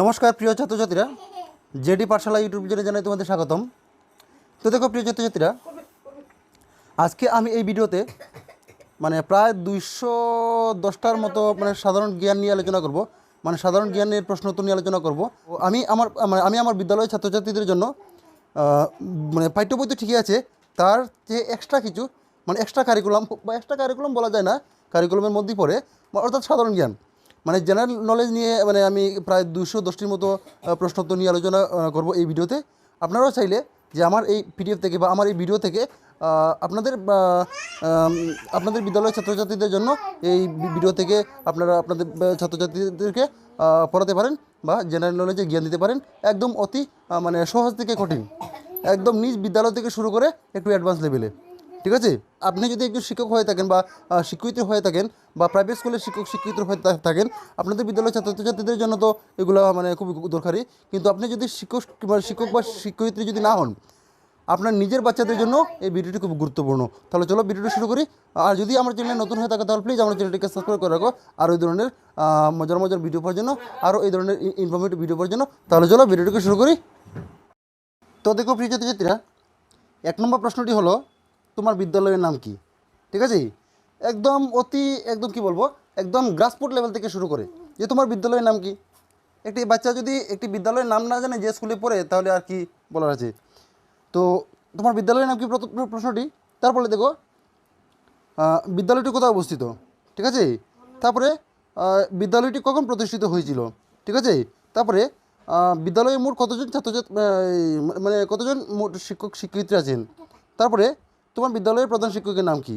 নমস্কার, প্রিয় ছাত্রছাত্রীরা। জেডি পাঠশালা ইউটিউব চ্যানেলে জানাই তোমাদের স্বাগতম। তো দেখো, প্রিয় ছাত্রছাত্রীরা, আজকে আমি এই ভিডিওতে মানে প্রায় দুইশো দশটার মতো মানে সাধারণ জ্ঞান নিয়ে আলোচনা করব। মানে সাধারণ জ্ঞানের প্রশ্ন উত্তর নিয়ে আলোচনা করব। আমি আমার মানে আমি আমার বিদ্যালয়ের ছাত্রছাত্রীদের জন্য মানে পাঠ্যবই তো ঠিকই আছে, তার যে এক্সট্রা কিছু মানে এক্সট্রা কারিকুলাম বা এক্সট্রা কারিকুলাম বলা যায় না কারিকুলামের মধ্যেই পড়ে, অর্থাৎ সাধারণ জ্ঞান। মানে জেনারেল নলেজ নিয়ে মানে আমি প্রায় দুশো দশটির মতো আহ, প্রশ্ন উত্তর নিয়ে আলোচনা করব এই ভিডিওতে। আপনারাও চাইলে যে আমার এই পিডিএফ থেকে বা আমার এই ভিডিও থেকে আপনাদের আপনাদের বিদ্যালয়ের ছাত্রছাত্রীদের জন্য এই ভিডিও থেকে আপনারা আপনাদের ছাত্রছাত্রীদেরকে পড়াতে পারেন বা জেনারেল নলেজে জ্ঞান দিতে পারেন। একদম অতি মানে সহজ থেকে কঠিন। একদম নিজ বিদ্যালয় থেকে শুরু করে একটু অ্যাডভান্স লেভেলে ঠিক আছে? আপনি যদি একজন শিক্ষক হয়ে থাকেন বা আহ, শিক্ষয়িত্রী হয়ে থাকেন বা প্রাইভেট স্কুলের শিক্ষক শিক্ষিত হয়ে থাকেন আপনাদের বিদ্যালয়ের ছাত্রছাত্রীদের জন্য তো এগুলো মানে খুবই দরকারি। কিন্তু আপনি যদি শিক্ষক শিক্ষক বা শিক্ষয়িত্রী যদি না হন আপনার নিজের বাচ্চাদের জন্য এই ভিডিওটি খুব গুরুত্বপূর্ণ। তাহলে চলো ভিডিওটি শুরু করি। আর যদি আমার চ্যানেলে নতুন হয়ে থাকে তাহলে প্লিজ আমার চ্যানেলটিকে সাবস্ক্রাইব করে রাখো। আর ওই ধরনের মজার মজার ভিডিও পাওয়ার জন্য আরও এই ধরনের ইনফরমেটিভ ভিডিও পাওয়ার জন্য তাহলে চলো ভিডিওটিকে শুরু করি। তো দেখো প্রিয় ছাত্রছাত্রীরা এক নম্বর প্রশ্নটি হলো তোমার বিদ্যালয়ের নাম কি? ঠিক আছে? একদম অতি, একদম কি বলব? একদম গ্রাসপুট লেভেল থেকে শুরু করে। যে তোমার বিদ্যালয়ের নাম কি? একটি বাচ্চা যদি একটি বিদ্যালয়ের নাম না জানে, যে স্কুলে পড়ে, তাহলে আর কি বলার আছে? তো তোমার বিদ্যালয়ের নাম কি প্রশ্নটি? তারপরে দেখো বিদ্যালয়টি কোথায় অবস্থিত? ঠিক আছে? তারপরে বিদ্যালয়টি কখন প্রতিষ্ঠিত হয়েছিল? ঠিক আছে? তারপরে বিদ্যালয়ে মোট কতজন ছাত্রছাত্রী মানে কতজন মোট শিক্ষক, শিক্ষয়িত্রী আছেন? তারপরে তোমার বিদ্যালয়ের প্রধান শিক্ষকের নাম কি?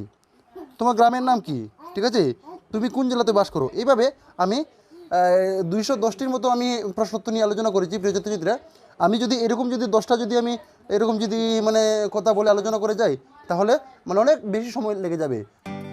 তোমার গ্রামের নাম কি? ঠিক আছে? তুমি কোন জেলাতে বাস করো? এইভাবে আমি দুইশো দশটির মতো আমি প্রশ্নোত্তর নিয়ে আলোচনা করেছি প্রিয় ছাত্রছাত্রীরা আমি যদি এরকম যদি দশটা যদি আমি এরকম যদি মানে কথা বলে আলোচনা করে যাই, তাহলে মানে অনেক বেশি সময় লেগে যাবে।